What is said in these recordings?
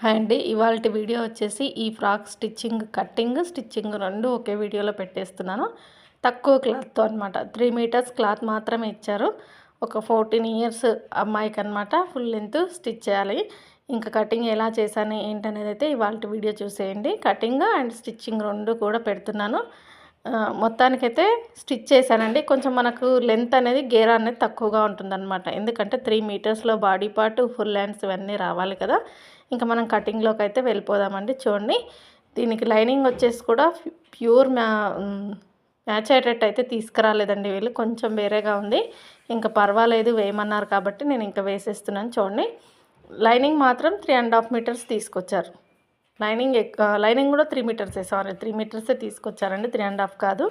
Hi అండి ఇవాళ video వచ్చేసి ఈ ఫ్రాక్ స్టిచ్చింగ్ కట్టింగ్ స్టిచ్చింగ్ రెండు ఒకే వీడియోలో పెట్టేస్తున్నాను. తక్కువ క్లాత్తో అనమాట త్రీ మీటర్స్ క్లాత్ మాత్రమే ఇచ్చారు. ఒక ఫోర్టీన్ ఇయర్స్ అమ్మాయికి అనమాట ఫుల్ లెంత్ స్టిచ్ చేయాలి. ఇంకా కటింగ్ ఎలా చేశాను ఏంటనేది అయితే ఇవాళ వీడియో చూసేయండి. కటింగ్ అండ్ స్టిచ్చింగ్ రెండు కూడా పెడుతున్నాను. మొత్తానికైతే స్టిచ్ చేశానండి. కొంచెం మనకు లెంత్ అనేది గేర్ అనేది తక్కువగా ఉంటుందన్నమాట. ఎందుకంటే త్రీ మీటర్స్లో బాడీ పార్ట్ ఫుల్ హ్యాండ్స్ ఇవన్నీ రావాలి కదా. ఇంకా మనం కటింగ్లోకి అయితే వెళ్ళిపోదామండి చూడండి. దీనికి లైనింగ్ వచ్చేసి కూడా ప్యూర్ మ్యా మ్యాచ్ అయ్యేటట్టు అయితే తీసుకురాలేదండి వీళ్ళు. కొంచెం వేరేగా ఉంది. ఇంకా పర్వాలేదు వేయమన్నారు కాబట్టి నేను ఇంకా వేసేస్తున్నాను చూడండి. లైనింగ్ మాత్రం త్రీ అండ్ హాఫ్ మీటర్స్ తీసుకొచ్చారు. లైనింగ్ ఎక్ లైనింగ్ కూడా త్రీ మీటర్సే సారీ త్రీ మీటర్సే తీసుకొచ్చారండి. త్రీ అండ్ హాఫ్ కాదు.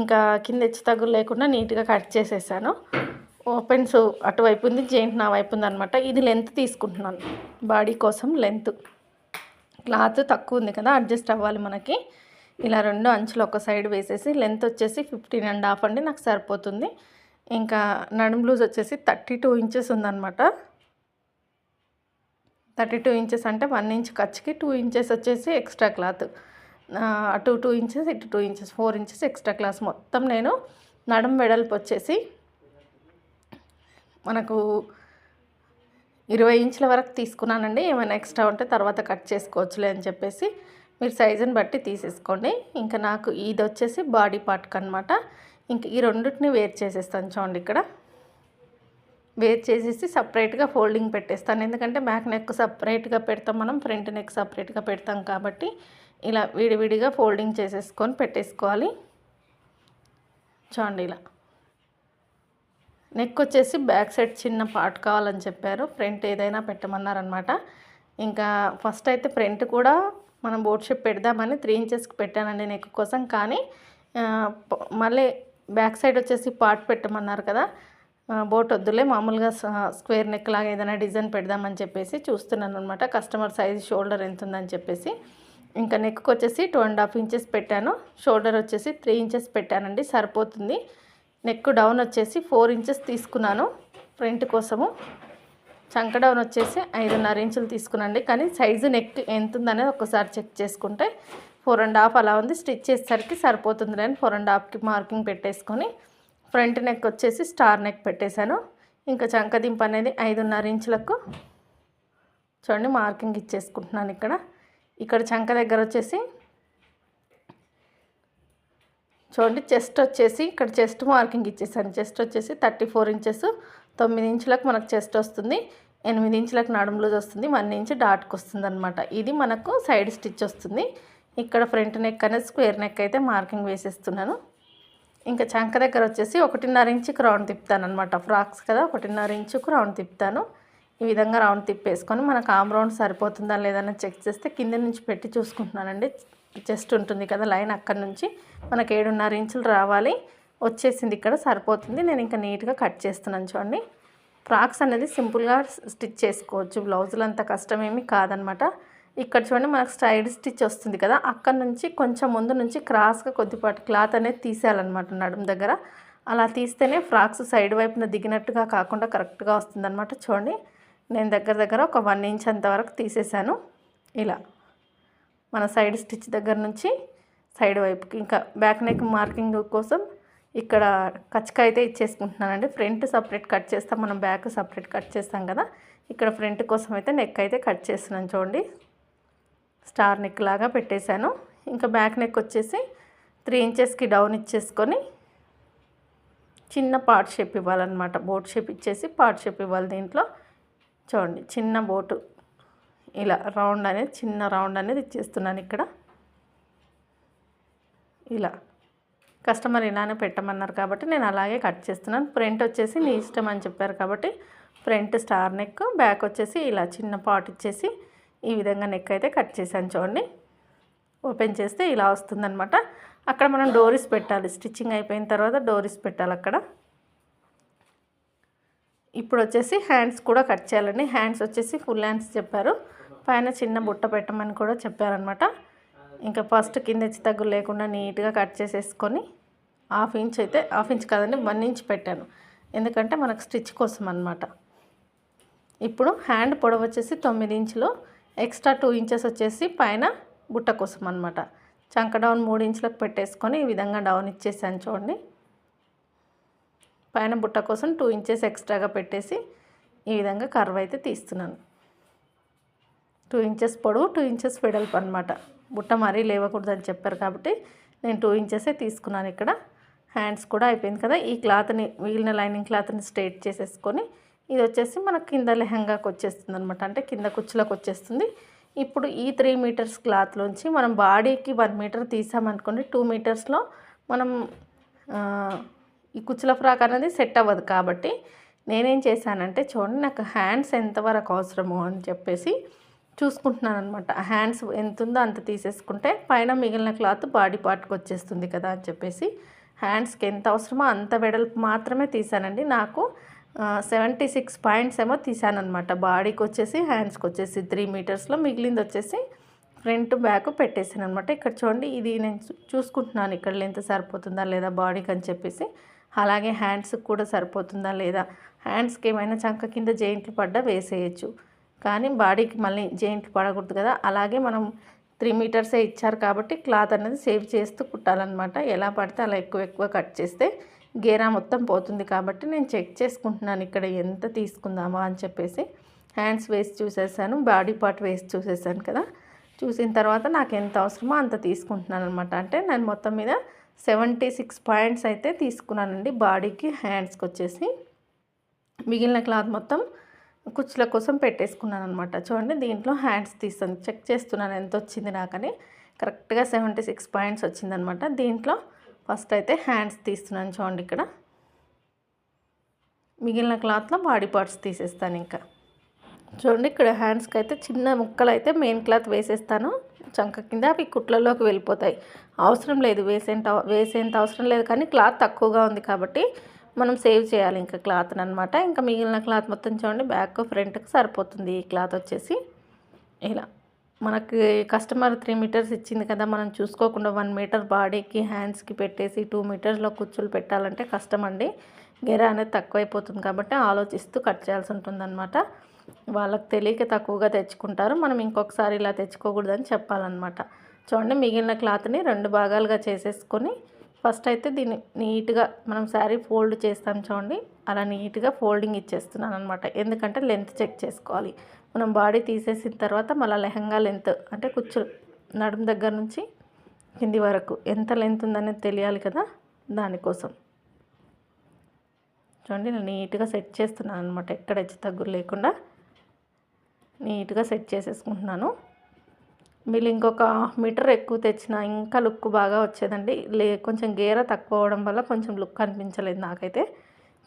ఇంకా కింద హెచ్చు తగ్గులు లేకుండా నీట్గా కట్ చేసేసాను. ఓపెన్స్ అటువైపు ఉంది జెయింట్ నా వైపు ఉంది అనమాట ఇది లెంత్ తీసుకుంటున్నాను. బాడీ కోసం లెంత్. క్లాత్ తక్కువ ఉంది కదా అడ్జస్ట్ అవ్వాలి మనకి. ఇలా రెండు అంచులు ఒక సైడ్ వేసేసి లెంత్ వచ్చేసి ఫిఫ్టీన్ అండ్ హాఫ్ అండి నాకు సరిపోతుంది. ఇంకా నడుం లూజ్ వచ్చేసి థర్టీ టూ ఇంచెస్ ఉందన్నమాట. థర్టీ టూ ఇంచెస్ అంటే వన్ ఇంచ్ ఖర్చుకి టూ ఇంచెస్ వచ్చేసి ఎక్స్ట్రా క్లాత్. అటు టూ ఇంచెస్ ఇటు two inches four inches extra cloth మొత్తం నేను నడుం వెడల్పు వచ్చేసి మనకు ఇరవై ఇంచుల వరకు తీసుకున్నానండి. ఏమైనా ఎక్స్ట్రా ఉంటే తర్వాత కట్ చేసుకోవచ్చులే అని చెప్పేసి మీరు సైజుని బట్టి తీసేసుకోండి. ఇంకా నాకు ఇది వచ్చేసి బాడీ పార్ట్కి అనమాట ఇంక ఈ రెండింటిని వేర్ చేసేస్తాను చూడండి ఇక్కడ. వేర్ చేసేసి సపరేట్గా ఫోల్డింగ్ పెట్టేస్తాను. ఎందుకంటే బ్యాక్ నెక్ సపరేట్గా పెడతాం మనం ఫ్రంట్ నెక్ సపరేట్గా పెడతాం కాబట్టి ఇలా విడివిడిగా ఫోల్డింగ్ చేసేసుకొని పెట్టేసుకోవాలి. చూడండి ఇలా. నెక్ వచ్చేసి బ్యాక్ సైడ్ చిన్న పార్ట్ కావాలని చెప్పారు. ఫ్రంట్ ఏదైనా పెట్టమన్నారనమాట ఇంకా ఫస్ట్ అయితే ఫ్రంట్ కూడా మనం బోట్ షేప్ పెడదామని త్రీ ఇంచెస్కి పెట్టానండి నెక్ కోసం. కానీ మళ్ళీ బ్యాక్ సైడ్ వచ్చేసి పార్ట్ పెట్టమన్నారు కదా. బోట్ వద్దులే మామూలుగా స్క్వేర్ నెక్ లాగా ఏదైనా డిజైన్ పెడదామని చెప్పేసి చూస్తున్నాను అనమాట కస్టమర్ సైజ్ షోల్డర్ ఎంత ఉందని చెప్పేసి. ఇంకా నెక్కి వచ్చేసి టూ అండ్ హాఫ్ ఇంచెస్ పెట్టాను. షోల్డర్ వచ్చేసి త్రీ ఇంచెస్ పెట్టానండి సరిపోతుంది. నెక్ డౌన్ వచ్చేసి ఫోర్ ఇంచెస్ తీసుకున్నాను ఫ్రంట్ కోసము. చంక డౌన్ వచ్చేసి ఐదున్నర ఇంచులు తీసుకున్నాండి కానీ సైజు నెక్ ఎంత ఉందనేది ఒకసారి చెక్ చేసుకుంటే ఫోర్ అండ్ హాఫ్ అలా ఉంది. స్టిచ్ చేసేసరికి సరిపోతుంది నేను ఫోర్ అండ్ హాఫ్కి మార్కింగ్ పెట్టేసుకొని ఫ్రంట్ నెక్ వచ్చేసి స్టార్ నెక్ పెట్టేశాను. ఇంకా చంక దింపు అనేది ఐదున్నర ఇంచులకు చూడండి మార్కింగ్ ఇచ్చేసుకుంటున్నాను ఇక్కడ. ఇక్కడ చంక దగ్గర వచ్చేసి చూడండి చెస్ట్ వచ్చేసి ఇక్కడ చెస్ట్ మార్కింగ్ ఇచ్చేసాను. చెస్ట్ వచ్చేసి థర్టీ ఫోర్ ఇంచెస్. తొమ్మిది ఇంచులకు మనకు చెస్ట్ వస్తుంది. ఎనిమిది ఇంచులకు నడుము లూజ్ వస్తుంది. వన్ ఇంచ్ డాట్కి వస్తుంది అనమాట ఇది మనకు సైడ్ స్టిచ్ వస్తుంది. ఇక్కడ ఫ్రంట్ నెక్ అనేది స్క్వేర్ నెక్ అయితే మార్కింగ్ వేసేస్తున్నాను. ఇంకా చంక దగ్గర వచ్చేసి ఒకటిన్నర ఇంచుకి రౌండ్ తిప్పుతాను అనమాట ఫ్రాక్స్ కదా ఒకటిన్నర ఇంచుకు రౌండ్ తిప్పుతాను. ఈ విధంగా రౌండ్ తిప్పేసుకొని మనకు ఆమ్ రౌండ్ సరిపోతుందా లేదని చెక్ చేస్తే కింద నుంచి పెట్టి చూసుకుంటున్నానండి. చెస్ట్ ఉంటుంది కదా లైన్ అక్కడి నుంచి మనకు ఏడున్నర ఇంచులు రావాలి. వచ్చేసింది ఇక్కడ సరిపోతుంది. నేను ఇంకా నీట్గా కట్ చేస్తున్నాను చూడండి. ఫ్రాక్స్ అనేది సింపుల్గా స్టిచ్ చేసుకోవచ్చు. బ్లౌజులు అంత కష్టమేమీ కాదనమాట. ఇక్కడ చూడండి మనకు సైడ్ స్టిచ్ వస్తుంది కదా అక్కడ నుంచి కొంచెం ముందు నుంచి క్రాస్గా కొద్దిపాటి క్లాత్ అనేది తీసేయాలన్నమాట నడుము దగ్గర. అలా తీస్తేనే ఫ్రాక్స్ సైడ్ వైపున దిగినట్టుగా కాకుండా కరెక్ట్గా వస్తుందన్నమాట చూడండి. నేను దగ్గర దగ్గర ఒక వన్ ఇంచ్ అంతవరకు తీసేసాను. ఇలా. మన సైడ్ స్టిచ్ దగ్గర నుంచి సైడ్ వైపుకి ఇంకా బ్యాక్ నెక్ మార్కింగ్ కోసం ఇక్కడ కచ్చక అయితే ఇచ్చేసుకుంటున్నానండి. ఫ్రంట్ సపరేట్ కట్ చేస్తాం మనం బ్యాక్ సపరేట్ కట్ చేస్తాం కదా. ఇక్కడ ఫ్రంట్ కోసం అయితే నెక్ అయితే కట్ చేస్తున్నాను చూడండి. స్టార్ నెక్ లాగా పెట్టేశాను. ఇంకా బ్యాక్ నెక్ వచ్చేసి త్రీ ఇంచెస్కి డౌన్ ఇచ్చేసుకొని చిన్న పార్ట్ షేప్ ఇవ్వాలన్నమాట. బోట్ షేప్ ఇచ్చేసి పార్ట్ షేప్ ఇవ్వాలి దీంట్లో. చూడండి చిన్న బోటు. ఇలా రౌండ్ అనేది చిన్న రౌండ్ అనేది ఇచ్చేస్తున్నాను ఇక్కడ. ఇలా కస్టమర్ ఇలానే పెట్టమన్నారు కాబట్టి నేను అలాగే కట్ చేస్తున్నాను. ఫ్రంట్ వచ్చేసి నీ ఇష్టం అని చెప్పారు కాబట్టి ఫ్రంట్ స్టార్ నెక్ బ్యాక్ వచ్చేసి ఇలా చిన్న పాట్ ఇచ్చేసి ఈ విధంగా నెక్ అయితే కట్ చేశాను చూడండి. ఓపెన్ చేస్తే ఇలా వస్తుందనమాట అక్కడ మనం డోరీస్ పెట్టాలి. స్టిచ్చింగ్ అయిపోయిన తర్వాత డోరీస్ పెట్టాలి అక్కడ. ఇప్పుడు వచ్చేసి హ్యాండ్స్ కూడా కట్ చేయాలండి. హ్యాండ్స్ వచ్చేసి ఫుల్ హ్యాండ్స్ చెప్పారు. పైన చిన్న బుట్ట పెట్టమని కూడా చెప్పారనమాట. ఇంకా ఫస్ట్ కింద హెచ్చు తగ్గులు లేకుండా నీట్గా కట్ చేసేసుకొని హాఫ్ ఇంచ్ అయితే హాఫ్ ఇంచ్ కాదండి వన్ ఇంచ్ పెట్టాను. ఎందుకంటే మనకు స్టిచ్ కోసం అనమాట ఇప్పుడు హ్యాండ్ పొడవు వచ్చేసి తొమ్మిది ఇంచులు ఎక్స్ట్రా టూ ఇంచెస్ వచ్చేసి పైన బుట్ట కోసం అనమాట చంక డౌన్ మూడు ఇంచులకు పెట్టేసుకొని ఈ విధంగా డౌన్ ఇచ్చేసాను చూడండి. పైన బుట్ట కోసం టూ ఇంచెస్ ఎక్స్ట్రాగా పెట్టేసి ఈ విధంగా కర్వ్ అయితే తీస్తున్నాను. టూ ఇంచెస్ పొడవు టూ ఇంచెస్ వెడల్పు అనమాట బుట్ట మరీ లేవకూడదని చెప్పారు కాబట్టి నేను టూ ఇంచెసే తీసుకున్నాను ఇక్కడ. హ్యాండ్స్ కూడా అయిపోయింది కదా ఈ క్లాత్ని మిగిలిన లైనింగ్ క్లాత్ని స్ట్రేట్ చేసేసుకొని ఇది వచ్చేసి మనకు కింద లెహంగాకి వచ్చేస్తుంది అనమాట అంటే కింద కుచ్చులకు వచ్చేస్తుంది. ఇప్పుడు ఈ త్రీ మీటర్స్ క్లాత్లోంచి మనం బాడీకి వన్ మీటర్ తీసామనుకోండి టూ మీటర్స్లో మనం ఈ కుచ్చుల ఫ్రాక్ అనేది సెట్ అవ్వదు కాబట్టి నేనేం చేశానంటే చూడండి నాకు హ్యాండ్స్ ఎంతవరకు అవసరమో అని చెప్పేసి చూసుకుంటున్నాను అనమాట హ్యాండ్స్ ఎంత ఉందో అంత తీసేసుకుంటే పైన మిగిలిన క్లాత్ బాడీ పార్ట్కి వచ్చేస్తుంది కదా అని చెప్పేసి హ్యాండ్స్కి ఎంత అవసరమో అంత వెడల్పు మాత్రమే తీసానండి నాకు సెవెంటీ సిక్స్ పాయింట్స్ ఏమో తీసానమాట బాడీకి వచ్చేసి హ్యాండ్స్కి వచ్చేసి త్రీ మీటర్స్లో మిగిలింది వచ్చేసి ఫ్రంట్ బ్యాక్ పెట్టేసాను అనమాట ఇక్కడ చూడండి ఇది నేను చూసుకుంటున్నాను. ఇక్కడ లెంత్ సరిపోతుందా లేదా బాడీకి అని చెప్పేసి. అలాగే హ్యాండ్స్కి కూడా సరిపోతుందా లేదా? హ్యాండ్స్కి ఏమైనా చంక కింద జెయింట్లు పడ్డా వేసేయచ్చు. కానీ బాడీకి మళ్ళీ జెయింట్లు పడకూడదు కదా. అలాగే మనం త్రీ మీటర్సే ఇచ్చారు కాబట్టి క్లాత్ అనేది సేవ్ చేస్తూ కుట్టాలన్నమాట. ఎలా పడితే అలా ఎక్కువ ఎక్కువ కట్ చేస్తే గేరా మొత్తం పోతుంది కాబట్టి నేను చెక్ చేసుకుంటున్నాను ఇక్కడ ఎంత తీసుకుందామా అని చెప్పేసి. హ్యాండ్స్ వేసి చూసేసాను బాడీ పార్ట్ వేసి చూసేసాను కదా. చూసిన తర్వాత నాకు ఎంత అవసరమో అంత తీసుకుంటున్నాను అనమాట అంటే నేను మొత్తం మీద సెవెంటీ సిక్స్ పాయింట్స్ అయితే తీసుకున్నానండి బాడీకి హ్యాండ్స్కి వచ్చేసి. మిగిలిన క్లాత్ మొత్తం కుచ్చుల కోసం పెట్టేసుకున్నాను అనమాట చూడండి దీంట్లో హ్యాండ్స్ తీస్తాను. చెక్ చేస్తున్నాను ఎంత వచ్చింది నాకని. కరెక్ట్గా సెవెంటీ సిక్స్ పాయింట్స్ వచ్చిందనమాట దీంట్లో ఫస్ట్ అయితే హ్యాండ్స్ తీస్తున్నాను చూడండి ఇక్కడ. మిగిలిన క్లాత్లో బాడీ పార్ట్స్ తీసేస్తాను ఇంకా. చూడండి ఇక్కడ హ్యాండ్స్కి అయితే చిన్న ముక్కలు అయితే మెయిన్ క్లాత్ వేసేస్తాను. చంక కింద అవి కుట్లలోకి వెళ్ళిపోతాయి. అవసరం లేదు వేసేంత వేసేంత అవసరం లేదు కానీ క్లాత్ తక్కువగా ఉంది కాబట్టి మనం సేవ్ చేయాలి ఇంకా క్లాత్ని అనమాట ఇంకా మిగిలిన క్లాత్ మొత్తం చూడండి బ్యాక్ ఫ్రంట్కి సరిపోతుంది ఈ క్లాత్ వచ్చేసి. ఇలా. మనకి కస్టమర్ త్రీ మీటర్స్ ఇచ్చింది కదా మనం చూసుకోకుండా వన్ మీటర్ బాడీకి హ్యాండ్స్కి పెట్టేసి టూ మీటర్స్లో కుచ్చులు పెట్టాలంటే కష్టం అండి. గెర అనేది తక్కువైపోతుంది కాబట్టి ఆలోచిస్తూ కట్ చేయాల్సి ఉంటుందన్నమాట. వాళ్ళకి తెలియక తక్కువగా తెచ్చుకుంటారు. మనం ఇంకొకసారి ఇలా తెచ్చుకోకూడదని చెప్పాలన్నమాట. చూడండి మిగిలిన క్లాత్ని రెండు భాగాలుగా చేసేసుకొని ఫస్ట్ అయితే దీన్ని నీట్గా మనం శారీ ఫోల్డ్ చేస్తాం చూడండి. అలా నీట్గా ఫోల్డింగ్ ఇచ్చేస్తున్నాను అనమాట ఎందుకంటే లెంత్ చెక్ చేసుకోవాలి. మనం బాడీ తీసేసిన తర్వాత మళ్ళీ లెహంగా లెంత్ అంటే కుచ్చు నడుము దగ్గర నుంచి కింది వరకు ఎంత లెంత్ ఉందనేది తెలియాలి కదా దానికోసం. చూడండి నేను నీట్గా సెట్ చేస్తున్నాను అనమాట ఎక్కడ హెచ్చు తగ్గులు లేకుండా నీట్గా సెట్ చేసేసుకుంటున్నాను. మీరు ఇంకొక మీటర్ ఎక్కువ తెచ్చిన ఇంకా లుక్ బాగా వచ్చేదండి. లే కొంచెం గేర తక్కువ అవడం వల్ల కొంచెం లుక్ అనిపించలేదు నాకైతే.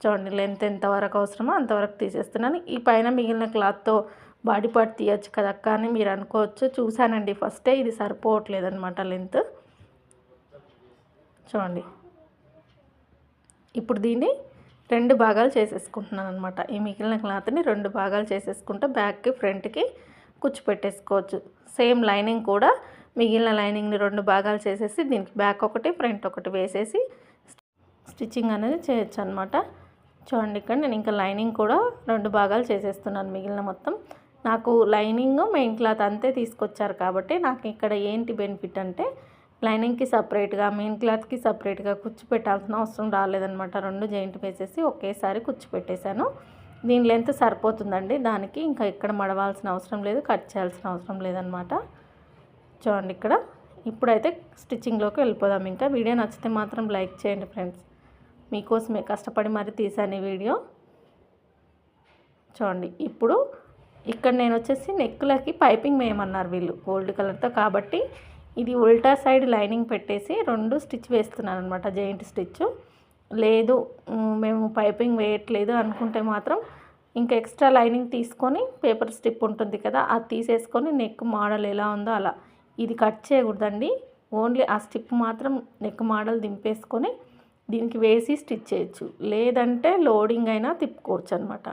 చూడండి లెంత్ ఎంతవరకు అవసరమో అంతవరకు తీసేస్తున్నాను. ఈ పైన మిగిలిన క్లాత్తో బాడీ పార్ట్ తీయచ్చు కదా కానీ మీరు అనుకోవచ్చు. చూశానండి ఫస్టే ఇది సరిపోవట్లేదు అనమాట లెంత్. చూడండి. ఇప్పుడు దీన్ని రెండు భాగాలు చేసేసుకుంటున్నాను అనమాట ఈ మిగిలిన క్లాత్ని రెండు భాగాలు చేసేసుకుంటే బ్యాక్కి ఫ్రంట్కి కుచ్చు పెట్టేసుకోవచ్చు సేమ్ లైనింగ్ కూడా మిగిలిన లైనింగ్ని రెండు భాగాలు చేసేసి దీనికి బ్యాక్ ఒకటి ఫ్రంట్ ఒకటి వేసేసి స్టిచ్చింగ్ అనేది చేయొచ్చు అనమాట చూడండి ఇక్కడ నేను ఇంకా లైనింగ్ కూడా రెండు భాగాలు చేసేస్తున్నాను మిగిలిన మొత్తం. నాకు లైనింగ్ మెయిన్ క్లాత్ అంతే తీసుకొచ్చారు కాబట్టి నాకు ఇక్కడ ఏంటి బెనిఫిట్ అంటే లైనింగ్కి సపరేట్గా మెయిన్ క్లాత్కి సపరేట్గా కుచ్చు పెట్టాల్సిన అవసరం రాలేదనమాట రెండు జాయింట్ వేసేసి ఒకేసారి కుచ్చు పెట్టేశాను దీని లెంత్ సరిపోతుందండి. దానికి ఇంకా ఇక్కడ మడవాల్సిన అవసరం లేదు కట్ చేయాల్సిన అవసరం లేదనమాట చూడండి ఇక్కడ. ఇప్పుడైతే స్టిచ్చింగ్లోకి వెళ్ళిపోదాం ఇంకా. వీడియో నచ్చితే మాత్రం లైక్ చేయండి ఫ్రెండ్స్. మీకోసమే కష్టపడి మరి తీసాను ఈ వీడియో. చూడండి ఇప్పుడు ఇక్కడ నేను వచ్చేసి నెక్కులకి పైపింగ్ వేయమన్నారు వీళ్ళు గోల్డ్ కలర్తో. కాబట్టి ఇది ఉల్టా సైడ్ లైనింగ్ పెట్టేసి రెండు స్టిచ్ వేస్తున్నాను అనమాట జెయింట్ స్టిచ్ లేదు మేము పైపింగ్ వేయట్లేదు అనుకుంటే మాత్రం ఇంకా ఎక్స్ట్రా లైనింగ్ తీసుకొని పేపర్ స్టిప్ ఉంటుంది కదా అది తీసేసుకొని నెక్ మోడల్ ఎలా ఉందో అలా. ఇది కట్ చేయకూడదండి. ఓన్లీ ఆ స్టిప్ మాత్రం నెక్ మోడల్ దింపేసుకొని దీనికి వేసి స్టిచ్ చేయొచ్చు. లేదంటే లోడింగ్ అయినా తిప్పుకోవచ్చు అనమాట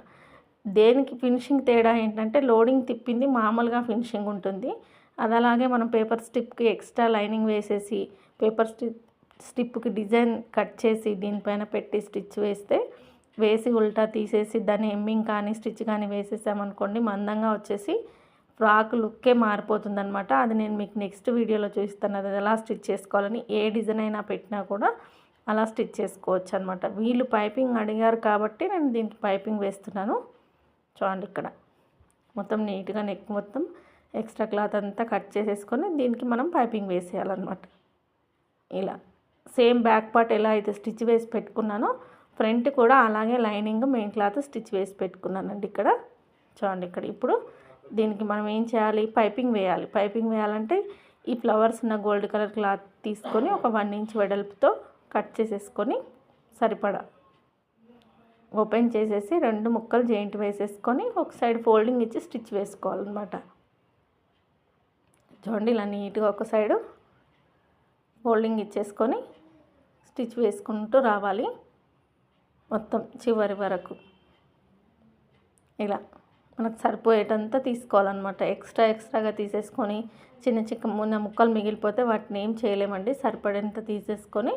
దేనికి ఫినిషింగ్ తేడా ఏంటంటే లోడింగ్ తిప్పింది మామూలుగా ఫినిషింగ్ ఉంటుంది. అది అలాగే మనం పేపర్ స్టిప్కి ఎక్స్ట్రా లైనింగ్ వేసేసి పేపర్ స్టిప్ స్టిప్కి డిజైన్ కట్ చేసి దీనిపైన పెట్టి స్టిచ్ వేస్తే వేసి ఉల్టా తీసేసి దాన్ని ఎమ్మింగ్ కానీ స్టిచ్ కానీ వేసేసామనుకోండి మందంగా వచ్చేసి ఫ్రాక్ లుక్కే మారిపోతుందనమాట అది నేను మీకు నెక్స్ట్ వీడియోలో చూపిస్తాను. అది ఎలా స్టిచ్ చేసుకోవాలని ఏ డిజైన్ అయినా పెట్టినా కూడా అలా స్టిచ్ చేసుకోవచ్చు అనమాట వీళ్ళు పైపింగ్ అడిగారు కాబట్టి నేను దీనికి పైపింగ్ వేస్తున్నాను. చూడండి ఇక్కడ. మొత్తం నీట్గా నెక్ మొత్తం ఎక్స్ట్రా క్లాత్ అంతా కట్ చేసేసుకొని దీనికి మనం పైపింగ్ వేసేయాలన్నమాట. ఇలా. సేమ్ బ్యాక్ పార్ట్ ఎలా అయితే స్టిచ్ వేసి పెట్టుకున్నానో ఫ్రంట్ కూడా అలాగే లైనింగ్ మెయిన్ క్లాత్ స్టిచ్ వేసి పెట్టుకున్నానండి ఇక్కడ. చూడండి ఇక్కడ ఇప్పుడు దీనికి మనం ఏం చేయాలి? పైపింగ్ వేయాలి. పైపింగ్ వేయాలంటే ఈ ఫ్లవర్స్ ఉన్న గోల్డ్ కలర్ క్లాత్ తీసుకొని ఒక వన్ ఇంచ్ వెడల్పుతో కట్ చేసేసుకొని సరిపడా. ఓపెన్ చేసేసి రెండు ముక్కలు జాయింట్ వేసేసుకొని ఒక సైడ్ ఫోల్డింగ్ ఇచ్చి స్టిచ్ వేసుకోవాలన్నమాట. చూడండి ఇలా నీట్గా ఒక సైడు ఫోల్డింగ్ ఇచ్చేసుకొని స్టిచ్ వేసుకుంటూ రావాలి మొత్తం చివరి వరకు. ఇలా మనకు సరిపోయేటంతా తీసుకోవాలన్నమాట. ఎక్స్ట్రా ఎక్స్ట్రాగా తీసేసుకొని చిన్న చిన్న ముక్కలు మిగిలిపోతే వాటిని ఏం చేయలేమండి. సరిపడేంత తీసేసుకొని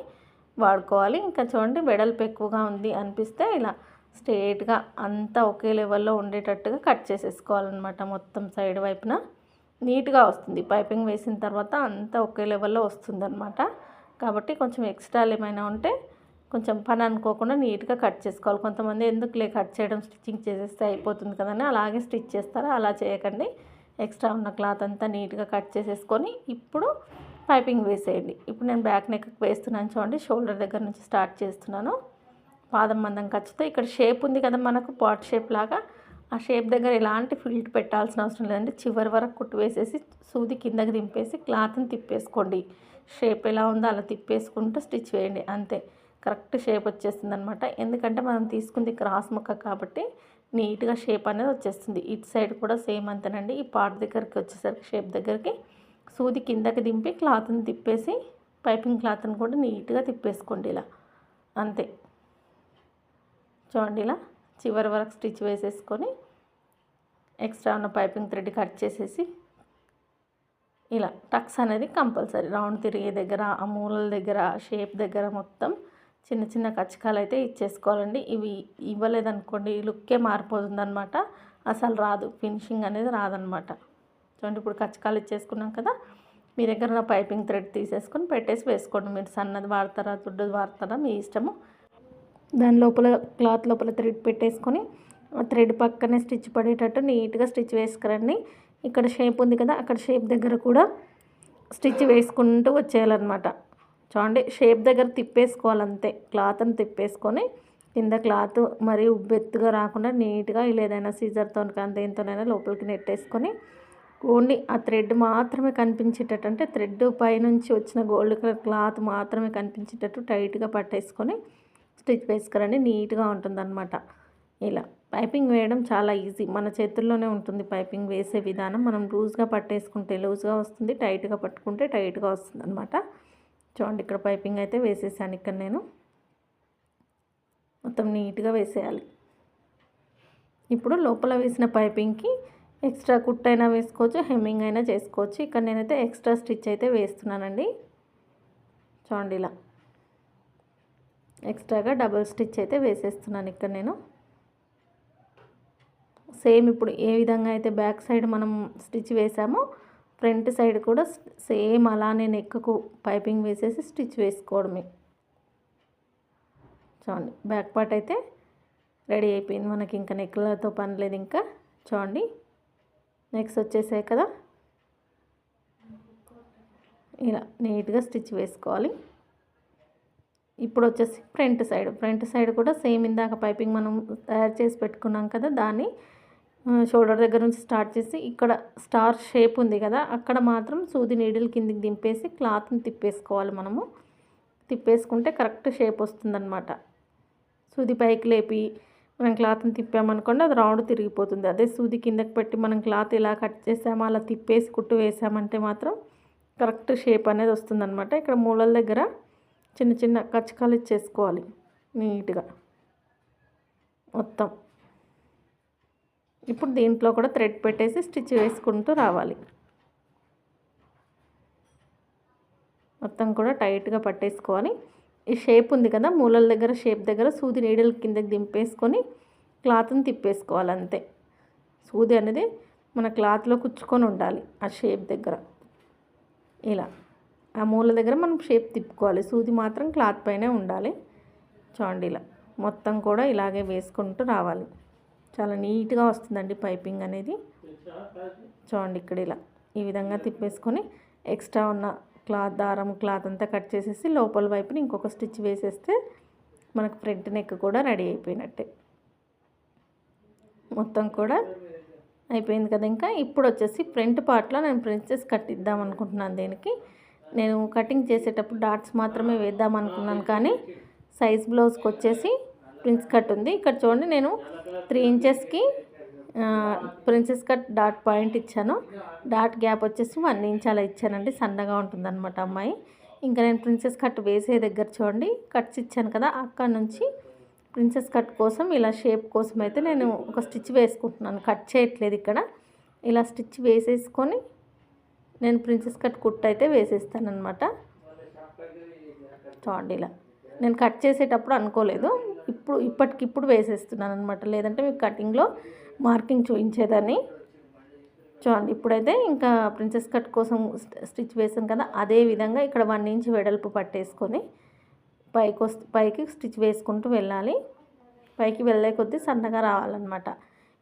వాడుకోవాలి. ఇంకా చూడండి వెడల్పు ఎక్కువగా ఉంది అనిపిస్తే ఇలా స్ట్రేట్గా అంతా ఒకే లెవెల్లో ఉండేటట్టుగా కట్ చేసేసుకోవాలన్నమాట మొత్తం సైడ్ వైపున. నీట్గా వస్తుంది. పైపింగ్ వేసిన తర్వాత అంతా ఒకే లెవెల్లో వస్తుందన్నమాట. కాబట్టి కొంచెం ఎక్స్ట్రాలు ఏమైనా ఉంటే కొంచెం పని అనుకోకుండా నీట్గా కట్ చేసుకోవాలి. కొంతమంది ఎందుకులే కట్ చేయడం స్టిచ్చింగ్ చేసేస్తే అయిపోతుంది కదని అలాగే స్టిచ్ చేస్తారా? అలా చేయకండి. ఎక్స్ట్రా ఉన్న క్లాత్ అంతా నీట్గా కట్ చేసేసుకొని ఇప్పుడు పైపింగ్ వేసేయండి. ఇప్పుడు నేను బ్యాక్ నెక్ వేస్తున్నాను చూడండి. షోల్డర్ దగ్గర నుంచి స్టార్ట్ చేస్తున్నాను. పాదం మందం ఖర్చుతో. ఇక్కడ షేప్ ఉంది కదా మనకు. పాట్ షేప్ లాగా ఆ షేప్ దగ్గర ఎలాంటి ఫిల్ట్ పెట్టాల్సిన అవసరం లేదండి. చివరి వరకు కుట్టు వేసేసి సూది కిందకి దింపేసి క్లాత్ని తిప్పేసుకోండి. షేప్ ఎలా ఉందో అలా తిప్పేసుకుంటూ స్టిచ్ వేయండి. అంతే. కరెక్ట్ షేప్ వచ్చేస్తుంది అనమాట ఎందుకంటే మనం తీసుకుంది క్రాస్ ముక్క కాబట్టి నీట్గా షేప్ అనేది వచ్చేస్తుంది. ఇటు సైడ్ కూడా సేమ్ అంతేనండి. ఈ పార్ట్ దగ్గరికి వచ్చేసరికి షేప్ దగ్గరికి సూది కిందకి దింపి క్లాత్ని తిప్పేసి పైపింగ్ క్లాత్ని కూడా నీట్గా తిప్పేసుకోండి ఇలా. అంతే. చూడండి ఇలా. చివరి వరకు స్టిచ్ వేసేసుకొని ఎక్స్ట్రా ఉన్న పైపింగ్ థ్రెడ్ కట్ చేసేసి ఇలా టక్స్ అనేది కంపల్సరీ. రౌండ్ తిరిగే దగ్గర ఆ మూలల దగ్గర షేప్ దగ్గర మొత్తం చిన్న చిన్న కచ్చకాలు అయితే ఇచ్చేసుకోవాలండి. ఇవి ఇవ్వలేదనుకోండి ఈ లుక్కే మారిపోతుందనమాట అసలు రాదు. ఫినిషింగ్ అనేది రాదనమాట చూడండి ఇప్పుడు కచ్చకాలు ఇచ్చేసుకున్నాం కదా. మీ దగ్గర పైపింగ్ థ్రెడ్ తీసేసుకొని పెట్టేసి వేసుకోండి. మీరు సన్నది వాడతారా దుడ్డు వాడతారా మీ ఇష్టము. దాని లోపల క్లాత్ లోపల థ్రెడ్ పెట్టేసుకొని ఆ థ్రెడ్ పక్కనే స్టిచ్ పడేటట్టు నీట్గా స్టిచ్ వేసుకురండి. ఇక్కడ షేప్ ఉంది కదా అక్కడ షేప్ దగ్గర కూడా స్టిచ్ వేసుకుంటూ వచ్చేయాలన్నమాట. చూడండి షేప్ దగ్గర తిప్పేసుకోవాలి అంతే క్లాత్ని తిప్పేసుకొని కింద క్లాత్ మరి ఉబ్బెత్తుగా రాకుండా నీట్గా ఇలా ఏదైనా సీజర్తో కానీ దేనితోనైనా లోపలికి నెట్టేసుకొని ఓన్లీ ఆ థ్రెడ్ మాత్రమే కనిపించేటట్టు అంటే థ్రెడ్ పైనుంచి వచ్చిన గోల్డ్ కలర్ క్లాత్ మాత్రమే కనిపించేటట్టు టైట్గా పట్టేసుకొని స్టిచ్ వేసుకురండి నీట్గా ఉంటుందన్నమాట. ఇలా పైపింగ్ వేయడం చాలా ఈజీ. మన చేతుల్లోనే ఉంటుంది పైపింగ్ వేసే విధానం. మనం లూజ్గా పట్టేసుకుంటే లూజ్గా వస్తుంది టైట్గా పట్టుకుంటే టైట్గా వస్తుంది అనమాట చూడండి ఇక్కడ పైపింగ్ అయితే వేసేసాను ఇక్కడ నేను. మొత్తం నీట్గా వేసేయాలి. ఇప్పుడు లోపల వేసిన పైపింగ్కి ఎక్స్ట్రా కుట్ అయినా వేసుకోవచ్చు హెమ్మింగ్ అయినా చేసుకోవచ్చు. ఇక్కడ నేనైతే ఎక్స్ట్రా స్టిచ్ అయితే వేస్తున్నానండి. చూడండి ఇలా ఎక్స్ట్రాగా డబుల్ స్టిచ్ అయితే వేసేస్తున్నాను ఇక్కడ నేను. సేమ్ ఇప్పుడు ఏ విధంగా అయితే బ్యాక్ సైడ్ మనం స్టిచ్ వేసామో ఫ్రంట్ సైడ్ కూడా సేమ్ అలానే నెక్కకు పైపింగ్ వేసేసి స్టిచ్ వేసుకోవడమే. చూడండి బ్యాక్ పార్ట్ అయితే రెడీ అయిపోయింది. మనకి ఇంకా నెక్లతో పని లేదు ఇంకా. చూడండి నెక్స్ట్ వచ్చేసాయి కదా. ఇలా నీట్గా స్టిచ్ వేసుకోవాలి. ఇప్పుడు వచ్చేసి ఫ్రంట్ సైడ్. ఫ్రంట్ సైడ్ కూడా సేమ్ ఇందాక పైపింగ్ మనం తయారు చేసి పెట్టుకున్నాం కదా దాన్ని షోల్డర్ దగ్గర నుంచి స్టార్ట్ చేసి ఇక్కడ స్టార్ షేప్ ఉంది కదా అక్కడ మాత్రం సూది నీడిల్ కిందికి దింపేసి క్లాత్ని తిప్పేసుకోవాలి మనము. తిప్పేసుకుంటే కరెక్ట్ షేప్ వస్తుందన్నమాట. సూది పైకి లేపి మనం క్లాత్ని తిప్పామనుకోండి అది రౌండ్ తిరిగిపోతుంది. అదే సూది కిందకి పెట్టి మనం క్లాత్ ఇలా కట్ చేసామో అలా తిప్పేసి కుట్టు వేసామంటే మాత్రం కరెక్ట్ షేప్ అనేది వస్తుందన్నమాట. ఇక్కడ మూలల దగ్గర చిన్న చిన్న కచ్చకాలు ఇచ్చేసుకోవాలి నీట్గా మొత్తం. ఇప్పుడు దీంట్లో కూడా థ్రెడ్ పెట్టేసి స్టిచ్ వేసుకుంటూ రావాలి. మొత్తం కూడా టైట్గా పట్టేసుకోవాలి ఈ షేప్ ఉంది కదా మూలల దగ్గర షేప్ దగ్గర సూది నీడల కిందకి దింపేసుకొని క్లాత్ని తిప్పేసుకోవాలి అంతే. సూది అనేది మన క్లాత్లో కుచ్చుకొని ఉండాలి ఆ షేప్ దగ్గర. ఇలా. ఆ మూల దగ్గర మనం షేప్ తిప్పుకోవాలి. సూది మాత్రం క్లాత్ పైనే ఉండాలి. చూడండి ఇలా మొత్తం కూడా ఇలాగే వేసుకుంటూ రావాలి. చాలా నీట్గా వస్తుందండి పైపింగ్ అనేది. చూడండి ఇక్కడ ఇలా ఈ విధంగా తిప్పేసుకొని ఎక్స్ట్రా ఉన్న క్లాత్ దారం క్లాత్ అంతా కట్ చేసేసి లోపల వైపుని ఇంకొక స్టిచ్ వేసేస్తే మనకు ఫ్రంట్ నెక్ కూడా రెడీ అయిపోయినట్టే. మొత్తం కూడా అయిపోయింది కదా ఇంకా. ఇప్పుడు వచ్చేసి ఫ్రంట్ పార్ట్లో నేను ప్రిన్సెస్ కట్టిద్దాం అనుకుంటున్నాను దీనికి. నేను కటింగ్ చేసేటప్పుడు డాట్స్ మాత్రమే వేద్దాం అనుకున్నాను కానీ సైజ్ బ్లౌజ్కి వచ్చేసి ప్రిన్స్ కట్ ఉంది. ఇక్కడ చూడండి నేను త్రీ ఇంచెస్కి ప్రిన్సెస్ కట్ డాట్ పాయింట్ ఇచ్చాను. డాట్ గ్యాప్ వచ్చేసి వన్ ఇంచ్ అలా ఇచ్చానండి. సన్నగా ఉంటుందన్నమాట అమ్మాయి. ఇంకా నేను ప్రిన్సెస్ కట్ వేసే దగ్గర చూడండి కట్స్ ఇచ్చాను కదా అక్కడ నుంచి ప్రిన్సెస్ కట్ కోసం ఇలా షేప్ కోసం అయితే నేను ఒక స్టిచ్ వేసుకుంటున్నాను. కట్ చేయట్లేదు ఇక్కడ. ఇలా స్టిచ్ వేసేసుకొని నేను ప్రిన్సెస్ కట్ కుట్ అయితే వేసేస్తాను అనమాట చూడండి ఇలా. నేను కట్ చేసేటప్పుడు అనుకోలేదు. ఇప్పుడు ఇప్పటికిప్పుడు వేసేస్తున్నాను అనమాట లేదంటే మీకు కటింగ్లో మార్కింగ్ చూపించేదాన్ని. చూడండి ఇప్పుడైతే ఇంకా ప్రిన్సెస్ కట్ కోసం స్టిచ్ వేసాం కదా అదే విధంగా ఇక్కడ వన్ ఇంచ్ వెడల్పు పట్టేసుకొని పైకి వస్తు పైకి స్టిచ్ వేసుకుంటూ వెళ్ళాలి. పైకి వెళ్ళే కొద్దీ సన్నగా రావాలన్నమాట.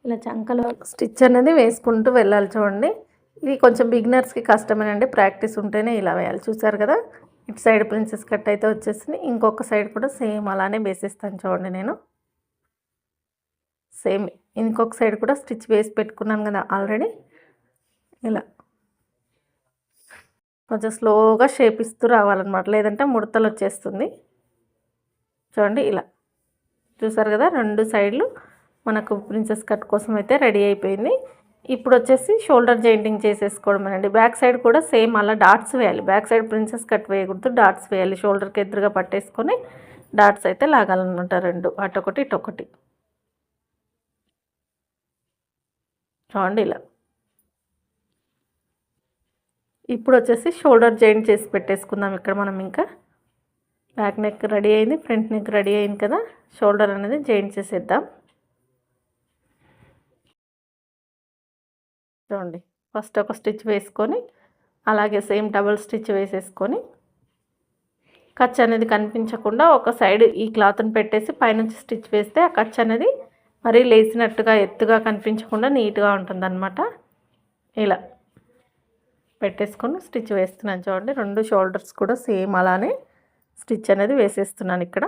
ఇలా చంకలో స్టిచ్ అనేది వేసుకుంటూ వెళ్ళాలి చూడండి. ఇది కొంచెం బిగినర్స్కి కష్టమేనండి. ప్రాక్టీస్ ఉంటేనే ఇలా వేయాలి. చూసారు కదా? ఇటు సైడ్ ప్రిన్సెస్ కట్ అయితే వచ్చేసింది. ఇంకొక సైడ్ కూడా సేమ్ అలానే వేసేస్తాను చూడండి నేను. సేమ్ ఇంకొక సైడ్ కూడా స్టిచ్ వేసి పెట్టుకున్నాను కదా ఆల్రెడీ. ఇలా. కొంచెం స్లోగా షేప్ ఇస్తూ రావాలన్నమాట. లేదంటే ముడతలు వచ్చేస్తుంది. చూడండి ఇలా. చూసారు కదా? రెండు సైడ్లు మనకు ప్రిన్సెస్ కట్ కోసం అయితే రెడీ అయిపోయింది. ఇప్పుడు వచ్చేసి షోల్డర్ జాయింటింగ్ చేసేసుకోవడమేనండి బ్యాక్ సైడ్ కూడా సేమ్ అలా డాట్స్ వేయాలి. బ్యాక్ సైడ్ ప్రిన్సెస్ కట్ వేయకూడదు డాట్స్ వేయాలి. షోల్డర్కి ఎదురుగా పట్టేసుకొని డాట్స్ అయితే లాగాలన్నమాట రెండు. అటొకటి ఇటొకటి. చూడండి ఇలా. ఇప్పుడు వచ్చేసి షోల్డర్ జాయింట్ చేసి పెట్టేసుకుందాం ఇక్కడ మనం ఇంకా. బ్యాక్ నెక్ రెడీ అయింది ఫ్రంట్ నెక్ రెడీ అయింది కదా. షోల్డర్ అనేది జాయింట్ చేసేద్దాం. చూడండి. ఫస్ట్ ఒక స్టిచ్ వేసుకొని అలాగే సేమ్ డబుల్ స్టిచ్ వేసేసుకొని కచ్ అనేది కనిపించకుండా ఒక సైడ్ ఈ క్లాత్ని పెట్టేసి పైనుంచి స్టిచ్ వేస్తే ఆ కచ్ అనేది మరీ లేచినట్టుగా ఎత్తుగా కనిపించకుండా నీట్గా ఉంటుందన్నమాట. ఇలా పెట్టేసుకొని స్టిచ్ వేస్తున్నాను చూడండి. రెండు షోల్డర్స్ కూడా సేమ్ అలానే స్టిచ్ అనేది వేసేస్తున్నాను ఇక్కడ.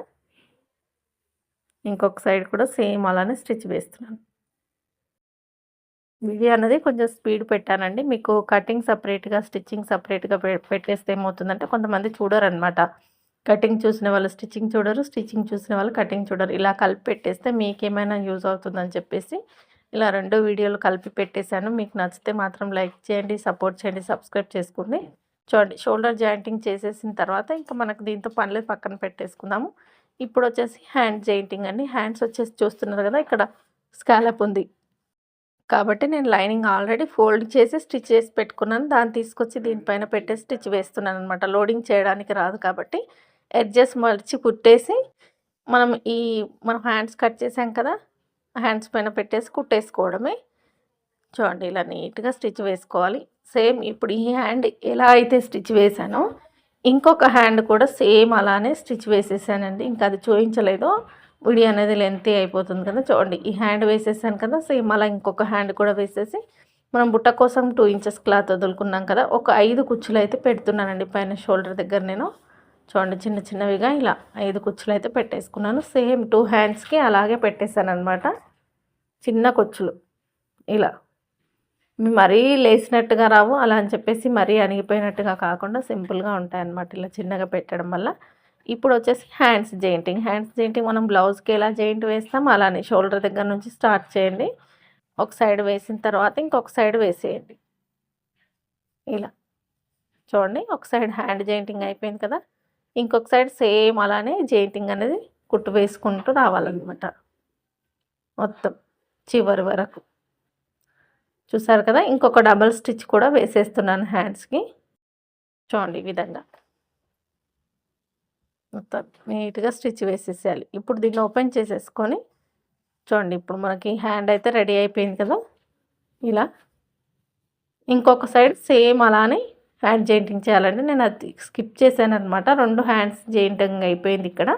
ఇంకొక సైడ్ కూడా సేమ్ అలానే స్టిచ్ వేస్తున్నాను. వీడియో అనేది కొంచెం స్పీడ్ పెట్టానండి. మీకు కటింగ్ సపరేట్గా స్టిచ్చింగ్ సపరేట్గా పెట్టేస్తే ఏమవుతుందంటే కొంతమంది చూడరు అనమాట కటింగ్ చూసిన వాళ్ళు స్టిచ్చింగ్ చూడరు స్టిచ్చింగ్ చూసిన వాళ్ళు కటింగ్ చూడరు. ఇలా కలిపి పెట్టేస్తే మీకేమైనా యూజ్ అవుతుందని చెప్పేసి ఇలా రెండు వీడియోలు కలిపి పెట్టేశాను. మీకు నచ్చితే మాత్రం లైక్ చేయండి సపోర్ట్ చేయండి సబ్స్క్రైబ్ చేసుకోండి. చూడండి షోల్డర్ జాయింటింగ్ చేసేసిన తర్వాత ఇంకా మనకు దీంతో పనులు పక్కన పెట్టేసుకుందాము. ఇప్పుడు వచ్చేసి హ్యాండ్ జాయింటింగ్ అండి. హ్యాండ్స్ వచ్చేసి చూస్తున్నారు కదా ఇక్కడ స్కాలప్ ఉంది. కాబట్టి నేను లైనింగ్ ఆల్రెడీ ఫోల్డ్ చేసి స్టిచ్ చేసి పెట్టుకున్నాను. దాన్ని తీసుకొచ్చి దీనిపైన పెట్టేసి స్టిచ్ వేస్తున్నాను అనమాట లోడింగ్ చేయడానికి రాదు కాబట్టి ఎడ్జెస్ మర్చి కుట్టేసి మనం ఈ మనం హ్యాండ్స్ కట్ చేసాం కదా హ్యాండ్స్ పైన పెట్టేసి కుట్టేసుకోవడమే. చూడండి ఇలా నీట్గా స్టిచ్ వేసుకోవాలి. సేమ్ ఇప్పుడు ఈ హ్యాండ్ ఎలా అయితే స్టిచ్ వేసానో ఇంకొక హ్యాండ్ కూడా సేమ్ అలానే స్టిచ్ వేసేసానండి. ఇంకా అది చూపించలేదు. వీడియో అనేది లెంతీ అయిపోతుంది కదా. చూడండి ఈ హ్యాండ్ వేసేసాను కదా. సేమ్ అలా ఇంకొక హ్యాండ్ కూడా వేసేసి మనం బుట్ట కోసం టూ ఇంచెస్ క్లాత్ వదులుకున్నాం కదా. ఒక ఐదు కుచ్చులు అయితే పెడుతున్నానండి పైన షోల్డర్ దగ్గర నేను. చూడండి చిన్న చిన్నవిగా ఇలా ఐదు కుచ్చులు అయితే పెట్టేసుకున్నాను. సేమ్ టూ హ్యాండ్స్కి అలాగే పెట్టేశాను అనమాట చిన్న కుచ్చులు. ఇలా. మరీ లేసినట్టుగా రావు. అలా అని చెప్పేసి మరీ అణిగిపోయినట్టుగా కాకుండా సింపుల్గా ఉంటాయన్నమాట ఇలా చిన్నగా పెట్టడం వల్ల. ఇప్పుడు వచ్చేసి హ్యాండ్స్ జెయింటింగ్. హ్యాండ్స్ జెయింటింగ్ మనం బ్లౌజ్కి ఎలా జెయింట్ వేస్తాం అలానే షోల్డర్ దగ్గర నుంచి స్టార్ట్ చేయండి. ఒక సైడ్ వేసిన తర్వాత ఇంకొక సైడ్ వేసేయండి. ఇలా. చూడండి ఒక సైడ్ హ్యాండ్ జెయింటింగ్ అయిపోయింది కదా. ఇంకొక సైడ్ సేమ్ అలానే జెయింటింగ్ అనేది కుట్టు వేసుకుంటూ రావాలన్నమాట. మొత్తం చివరి వరకు. చూసారు కదా ఇంకొక డబల్ స్టిచ్ కూడా వేసేస్తున్నాను హ్యాండ్స్కి. చూడండి ఈ విధంగా. మొత్తం నీట్గా స్టిచ్ వేసేసేయాలి. ఇప్పుడు దీన్ని ఓపెన్ చేసేసుకొని చూడండి ఇప్పుడు మనకి హ్యాండ్ అయితే రెడీ అయిపోయింది కదా? ఇలా. ఇంకొక సైడ్ సేమ్ అలానే హ్యాండ్ జాయింటింగ్ చేయాలండి. నేను అది స్కిప్ చేశాను అనమాట రెండు హ్యాండ్స్ జాయింటింగ్ అయిపోయింది ఇక్కడ.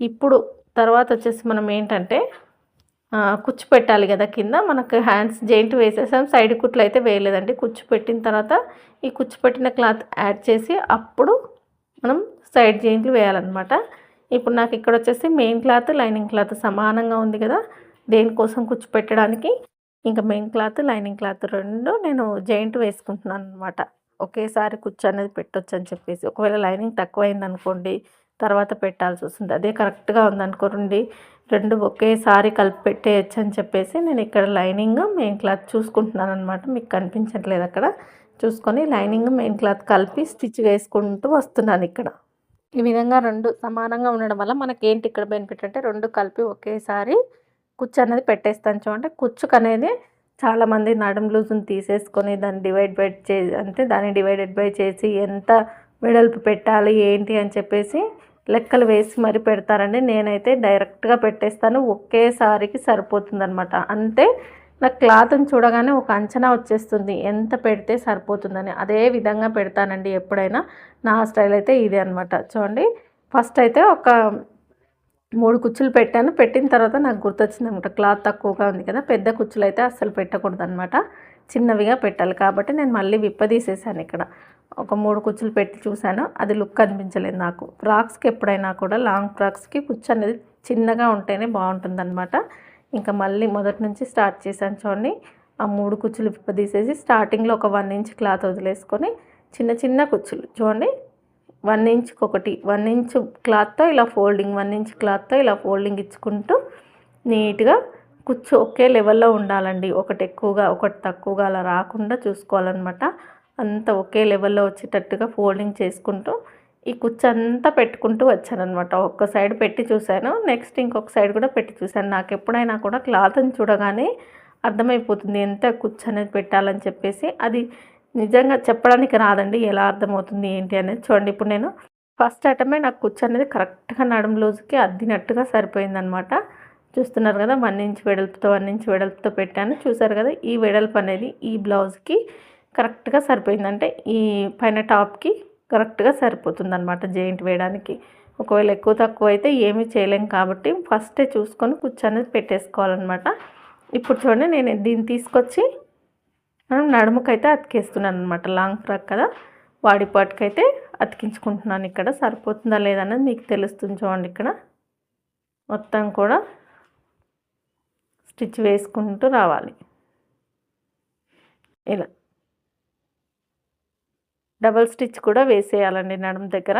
ఇప్పుడు తర్వాత వచ్చేసి మనం ఏంటంటే కుచ్చు పెట్టాలి కదా కింద. మనకు హ్యాండ్స్ జాయింట్ వేసేసాం. సైడ్ కుట్లు అయితే వేయలేదండి. కుచ్చు పెట్టిన తర్వాత ఈ కుచ్చు పెట్టిన క్లాత్ యాడ్ చేసి అప్పుడు మనం సైడ్ జాయింట్లు వేయాలన్నమాట. ఇప్పుడు నాకు ఇక్కడ వచ్చేసి మెయిన్ క్లాత్ లైనింగ్ క్లాత్ సమానంగా ఉంది కదా. దేనికోసం కుచ్చు పెట్టడానికి ఇంకా మెయిన్ క్లాత్ లైనింగ్ క్లాత్ రెండు నేను జాయింట్ వేసుకుంటున్నాను అనమాట ఒకేసారి కుచ్చు అనేది పెట్టొచ్చు అని చెప్పేసి. ఒకవేళ లైనింగ్ తక్కువైంది అనుకోండి తర్వాత పెట్టాల్సి వస్తుంది. అదే కరెక్ట్గా ఉందనుకోండి రెండు ఒకేసారి కలిపి పెట్టేయచ్చు అని చెప్పేసి నేను ఇక్కడ లైనింగ్ మెయిన్ క్లాత్ చూసుకుంటున్నాను అనమాట మీకు కనిపించట్లేదు అక్కడ. చూసుకొని లైనింగ్ మెయిన్ క్లాత్ కలిపి స్టిచ్ వేసుకుంటూ వస్తున్నాను ఇక్కడ. ఈ విధంగా రెండు సమానంగా ఉండడం వల్ల మనకి ఏంటి ఇక్కడ బెనిఫిట్ అంటే రెండు కలిపి ఒకేసారి కుచ్చు అనేది పెట్టేస్తాను చూడండి. కుచ్చుకు అనేది చాలామంది నడుం లూజును తీసేసుకొని దాన్ని డివైడ్ బై చే అంటే దాన్ని డివైడెడ్ బై చేసి ఎంత వెడల్పు పెట్టాలి ఏంటి అని చెప్పేసి లెక్కలు వేసి మరి పెడతారండి. నేనైతే డైరెక్ట్గా పెట్టేస్తాను. ఒకేసారికి సరిపోతుంది అనమాట అంటే నాకు క్లాత్ని చూడగానే ఒక అంచనా వచ్చేస్తుంది. ఎంత పెడితే సరిపోతుందని. అదే విధంగా పెడతానండి ఎప్పుడైనా. నా స్టైల్ అయితే ఇదే అనమాట చూడండి. ఫస్ట్ అయితే ఒక మూడు కుచ్చులు పెట్టాను. పెట్టిన తర్వాత నాకు గుర్తొచ్చింది అనమాట క్లాత్ తక్కువగా ఉంది కదా. పెద్ద కుచ్చులు అయితే అస్సలు పెట్టకూడదు అనమాట చిన్నవిగా పెట్టాలి కాబట్టి నేను మళ్ళీ విప్పదీసేసాను ఇక్కడ. ఒక మూడు కుచ్చులు పెట్టి చూశాను. అది లుక్ అనిపించలేదు నాకు. ఫ్రాక్స్కి ఎప్పుడైనా కూడా లాంగ్ ఫ్రాక్స్కి కుచ్చు అనేది చిన్నగా ఉంటేనే బాగుంటుందన్నమాట. ఇంకా మళ్ళీ మొదటి నుంచి స్టార్ట్ చేశాను చూడండి. ఆ మూడు కుచ్చులు విప్పదీసేసి స్టార్టింగ్లో ఒక వన్ ఇంచ్ క్లాత్ వదిలేసుకొని చిన్న చిన్న కుచ్చులు చూడండి. వన్ ఇంచ్కి ఒకటి వన్ ఇంచ్ క్లాత్తో ఇలా ఫోల్డింగ్ వన్ ఇంచ్ క్లాత్తో ఇలా ఫోల్డింగ్ ఇచ్చుకుంటూ నీట్గా కుచ్చు ఒకే లెవెల్లో ఉండాలండి. ఒకటి ఎక్కువగా ఒకటి తక్కువగా అలా రాకుండా చూసుకోవాలన్నమాట. అంత ఒకే లెవెల్లో వచ్చేటట్టుగా ఫోల్డింగ్ చేసుకుంటూ ఈ కుచ్చంతా అంతా పెట్టుకుంటూ అనమాట ఒక్క సైడ్ పెట్టి చూశాను నెక్స్ట్ ఇంకొక సైడ్ కూడా పెట్టి చూశాను. నాకు ఎప్పుడైనా కూడా క్లాత్ని చూడగానే అర్థమైపోతుంది ఎంత కుచ్చు అనేది పెట్టాలని చెప్పేసి. అది నిజంగా చెప్పడానికి రాదండి ఎలా అర్థమవుతుంది ఏంటి అనేది. చూడండి ఇప్పుడు నేను ఫస్ట్ ఐటమే నాకు కుచ్చు అనేది కరెక్ట్గా నడుము లూజ్కి అద్దినట్టుగా సరిపోయిందనమాట చూస్తున్నారు కదా వన్ ఇంచ్ వెడల్పుతో వన్ ఇంచ్ వెడల్పుతో పెట్టాను. చూసారు కదా ఈ వెడల్పు అనేది ఈ బ్లౌజ్కి కరెక్ట్గా సరిపోయిందంటే ఈ పైన టాప్కి కరెక్ట్గా సరిపోతుంది అనమాట జాయింట్ వేయడానికి. ఒకవేళ ఎక్కువ తక్కువ అయితే ఏమీ చేయలేం కాబట్టి ఫస్టే చూసుకొని కుచ్చు పెట్టేసుకోవాలన్నమాట. ఇప్పుడు చూడండి నేను దీన్ని తీసుకొచ్చి మనం నడుముకైతే అతికేస్తున్నాను అనమాట లాంగ్ ఫ్రాక్ కదా వాడిపాటుకైతే అతికించుకుంటున్నాను ఇక్కడ. సరిపోతుందా లేదన్నది మీకు తెలుస్తుంది చూడండి ఇక్కడ. మొత్తం కూడా స్టిచ్ వేసుకుంటూ రావాలి. ఇలా. డబల్ స్టిచ్ కూడా వేసేయాలండి నడుము దగ్గర.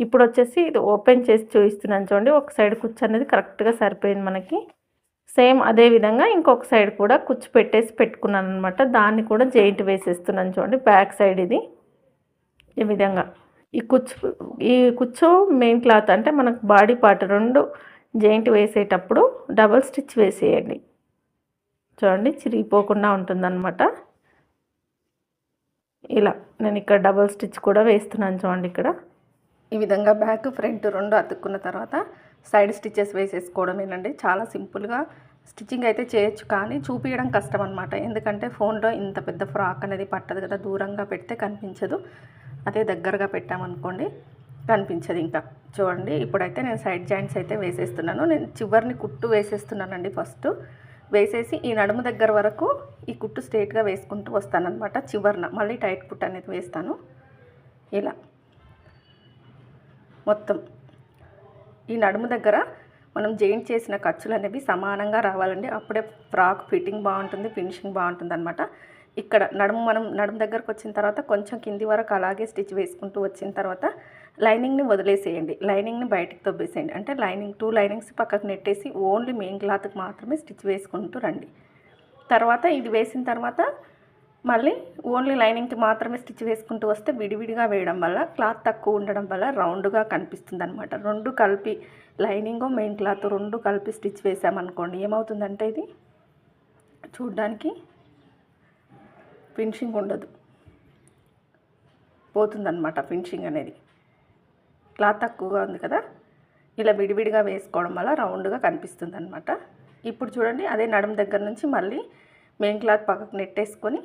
ఇప్పుడు వచ్చేసి ఇది ఓపెన్ చేసి చూపిస్తున్నాను చూడండి ఒక సైడ్ కుచ్చు అనేది కరెక్ట్గా సరిపోయింది మనకి. సేమ్ అదే విధంగా ఇంకొక సైడ్ కూడా కుచ్చు పెట్టేసి పెట్టుకున్నాను అనమాట దాన్ని కూడా జెయింట్ వేసేస్తున్నాను చూడండి బ్యాక్ సైడ్ ఇది. ఈ విధంగా. ఈ కుచ్చు ఈ కుచ్చు మెయిన్ క్లాత్ అంటే మనకు బాడీ పార్ట్ రెండు జెయింట్ వేసేటప్పుడు డబల్ స్టిచ్ వేసేయండి. చూడండి చిరిగిపోకుండా ఉంటుందన్నమాట. ఇలా నేను ఇక్కడ డబల్ స్టిచ్ కూడా వేస్తున్నాను చూడండి ఇక్కడ. ఈ విధంగా బ్యాక్ ఫ్రంట్ రెండు అతుక్కున్న తర్వాత సైడ్ స్టిచ్చెస్ వేసేసుకోవడమేనండి. చాలా సింపుల్గా స్టిచ్చింగ్ అయితే చేయొచ్చు కానీ చూపించడం కష్టం అనమాట ఎందుకంటే ఫోన్లో ఇంత పెద్ద ఫ్రాక్ అనేది పట్టదు కదా దూరంగా పెడితే కనిపించదు. అదే దగ్గరగా పెట్టామనుకోండి కనిపించదు ఇంకా. చూడండి ఇప్పుడైతే నేను సైడ్ జాయింట్స్ అయితే వేసేస్తున్నాను. నేను చివరిని కుట్టు వేసేస్తున్నానండి ఫస్ట్ వేసేసి ఈ నడుము దగ్గర వరకు ఈ కుట్టు స్ట్రేట్గా వేసుకుంటూ వస్తానమాట చివరిన మళ్ళీ టైట్ కుట్టు అనేది వేస్తాను. ఇలా. మొత్తం. ఈ నడుము దగ్గర మనం జాయింట్ చేసిన ఖర్చులు అనేవి సమానంగా రావాలండి. అప్పుడే ఫ్రాక్ ఫిట్టింగ్ బాగుంటుంది ఫినిషింగ్ బాగుంటుంది అనమాట ఇక్కడ నడుము మనం నడుము దగ్గరకు వచ్చిన తర్వాత కొంచెం కింది వరకు అలాగే స్టిచ్ వేసుకుంటూ వచ్చిన తర్వాత లైనింగ్ని వదిలేసేయండి. లైనింగ్ని బయటికి తొబ్బేసేయండి. అంటే లైనింగ్ టూ లైనింగ్స్ పక్కకు నెట్టేసి ఓన్లీ మెయిన్ క్లాత్కి మాత్రమే స్టిచ్ వేసుకుంటూ రండి. తర్వాత ఇది వేసిన తర్వాత మళ్ళీ ఓన్లీ లైనింగ్కి మాత్రమే స్టిచ్ వేసుకుంటూ వస్తే విడివిడిగా వేయడం వల్ల క్లాత్ తక్కువ ఉండడం వల్ల రౌండ్గా కనిపిస్తుంది అనమాట రెండు కలిపి లైనింగ్ మెయిన్ క్లాత్ రెండు కలిపి స్టిచ్ వేసామనుకోండి ఏమవుతుందంటే ఇది? చూడ్డానికి ఫినిషింగ్ ఉండదు. పోతుందన్నమాట ఫినిషింగ్ అనేది. క్లాత్ తక్కువగా ఉంది కదా? ఇలా విడివిడిగా వేసుకోవడం వల్ల రౌండ్గా కనిపిస్తుంది అనమాట ఇప్పుడు చూడండి అదే నడుము దగ్గర నుంచి మళ్ళీ మెయిన్ క్లాత్ పక్కకు నెట్టేసుకొని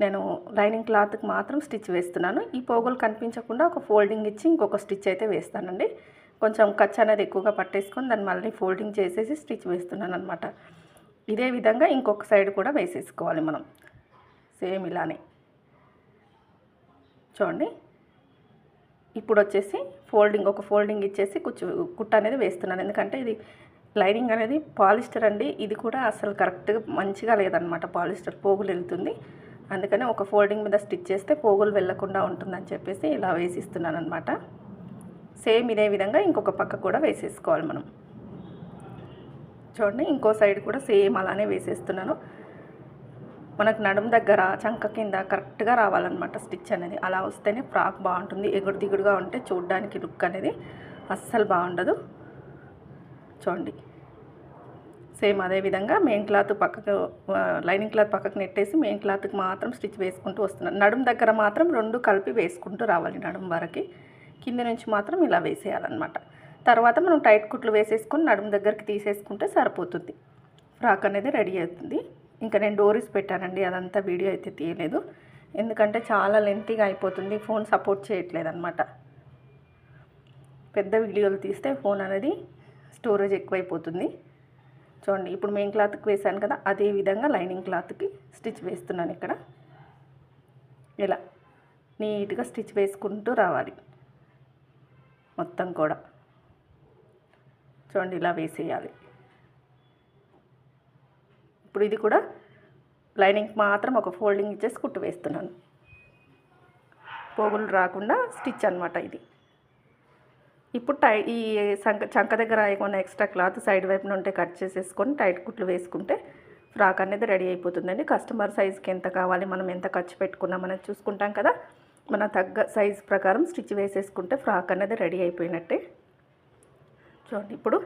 నేను లైనింగ్ క్లాత్కి మాత్రం స్టిచ్ వేస్తున్నాను. ఈ పోగులు కనిపించకుండా ఒక ఫోల్డింగ్ ఇచ్చి ఇంకొక స్టిచ్ అయితే వేస్తానండి. కొంచెం ఖర్చు అనేది ఎక్కువగా పట్టేసుకొని దాన్ని మళ్ళీ ఫోల్డింగ్ చేసేసి స్టిచ్ వేస్తున్నాను అనమాట ఇదే విధంగా ఇంకొక సైడ్ కూడా వేసేసుకోవాలి మనం. సేమ్ ఇలానే. చూడండి ఇప్పుడు వచ్చేసి ఫోల్డింగ్ ఒక ఫోల్డింగ్ ఇచ్చేసి కుచ్చు కుట్ట అనేది వేస్తున్నాను. ఎందుకంటే ఇది లైనింగ్ అనేది పాలిస్టర్ అండి. ఇది కూడా అసలు కరెక్ట్గా మంచిగా లేదనమాట పాలిస్టర్ పోగులు వెళ్తుంది. అందుకని ఒక ఫోల్డింగ్ మీద స్టిచ్ చేస్తే పోగులు వెళ్ళకుండా ఉంటుందని చెప్పేసి ఇలా వేసిస్తున్నాను అనమాట సేమ్ ఇదే విధంగా ఇంకొక పక్క కూడా వేసేసుకోవాలి మనం. చూడండి ఇంకో సైడ్ కూడా సేమ్ అలానే వేసేస్తున్నాను. మనకు నడుము దగ్గర చంక కింద కరెక్ట్గా రావాలన్నమాట స్టిచ్ అనేది. అలా వస్తేనే ఫ్రాక్ బాగుంటుంది. ఎగుడు దిగుడుగా ఉంటే చూడడానికి లుక్ అనేది అస్సలు బాగుండదు. చూడండి. సేమ్ అదే విధంగా మెయిన్ క్లాత్ పక్కకు లైనింగ్ క్లాత్ పక్కకు నెట్టేసి మెయిన్ క్లాత్కి మాత్రం స్టిచ్ వేసుకుంటూ వస్తున్నాను. నడుము దగ్గర మాత్రం రెండు కలిపి వేసుకుంటూ రావాలి నడుము వరకు. కింద నుంచి మాత్రం ఇలా వేసేయాలన్నమాట. తర్వాత మనం టైట్ కుట్లు వేసేసుకొని నడుము దగ్గరికి తీసేసుకుంటే సరిపోతుంది. ఫ్రాక్ అనేది రెడీ అవుతుంది. ఇంకా నేను డోరీస్ పెట్టానండి అదంతా వీడియో అయితే తీయలేదు. ఎందుకంటే చాలా లెంతీగా అయిపోతుంది ఫోన్ సపోర్ట్ చేయట్లేదు అనమాట పెద్ద వీడియోలు తీస్తే ఫోన్ అనేది స్టోరేజ్ ఎక్కువైపోతుంది. చూడండి ఇప్పుడు మెయిన్ క్లాత్కి వేసాను కదా అదే విధంగా లైనింగ్ క్లాత్కి స్టిచ్ వేస్తున్నాను ఇక్కడ. ఇలా నీట్గా స్టిచ్ వేసుకుంటూ రావాలి. మొత్తం కూడా. చూడండి ఇలా వేసేయాలి. ఇప్పుడు ఇది కూడా లైనింగ్ మాత్రం ఒక ఫోల్డింగ్ ఇచ్చేసి కుట్టు వేస్తున్నాను. పోగులు రాకుండా స్టిచ్ అనమాట ఇది. ఇప్పుడు టై ఈ సంక చంక దగ్గర ఏమైనా ఎక్స్ట్రా క్లాత్ సైడ్ వైపున ఉంటే కట్ చేసేసుకొని టైట్ కుట్లు వేసుకుంటే ఫ్రాక్ అనేది రెడీ అయిపోతుందండి. కస్టమర్ సైజ్కి ఎంత కావాలి మనం ఎంత ఖర్చు పెట్టుకున్నాం అనేది చూసుకుంటాం కదా. మన తగ్గ సైజ్ ప్రకారం స్టిచ్ వేసేసుకుంటే ఫ్రాక్ అనేది రెడీ అయిపోయినట్టే. చూడండి ఇప్పుడు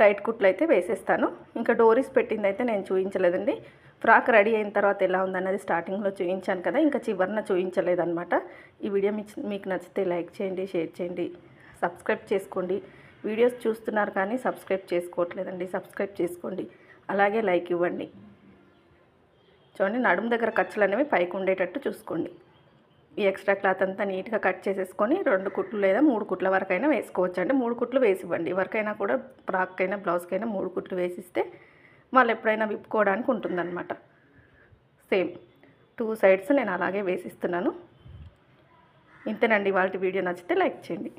టైట్ కుట్లు అయితే వేసేస్తాను. ఇంకా డోరీస్ పెట్టింది అయితే నేను చూపించలేదండి ఫ్రాక్ రెడీ అయిన తర్వాత ఎలా ఉందన్నది స్టార్టింగ్లో చూపించాను కదా ఇంకా చివరిన చూపించలేదన్నమాట ఈ వీడియో మీకు నచ్చితే లైక్ చేయండి షేర్ చేయండి సబ్స్క్రైబ్ చేసుకోండి. వీడియోస్ చూస్తున్నారు కానీ సబ్స్క్రైబ్ చేసుకోవట్లేదండి సబ్స్క్రైబ్ చేసుకోండి. అలాగే లైక్ ఇవ్వండి. చూడండి నడుము దగ్గర ఖర్చులు అనేవి పైకి ఉండేటట్టు చూసుకోండి. ఈ ఎక్స్ట్రా క్లాత్ అంతా నీట్గా కట్ చేసేసుకొని రెండు కుట్లు లేదా మూడు కుట్ల వరకైనా వేసుకోవచ్చు. అండి మూడు కుట్లు వేసివ్వండి. ఎవరికైనా కూడా ఫ్రాక్కైనా బ్లౌజ్కైనా మూడు కుట్లు వేసిస్తే వాళ్ళు ఎప్పుడైనా విప్పుకోవడానికి ఉంటుందన్నమాట. సేమ్. టూ సైడ్స్ నేను అలాగే వేసిస్తున్నాను. ఇంతేనండి వాళ్ళ వీడియో. నచ్చితే లైక్ చేయండి.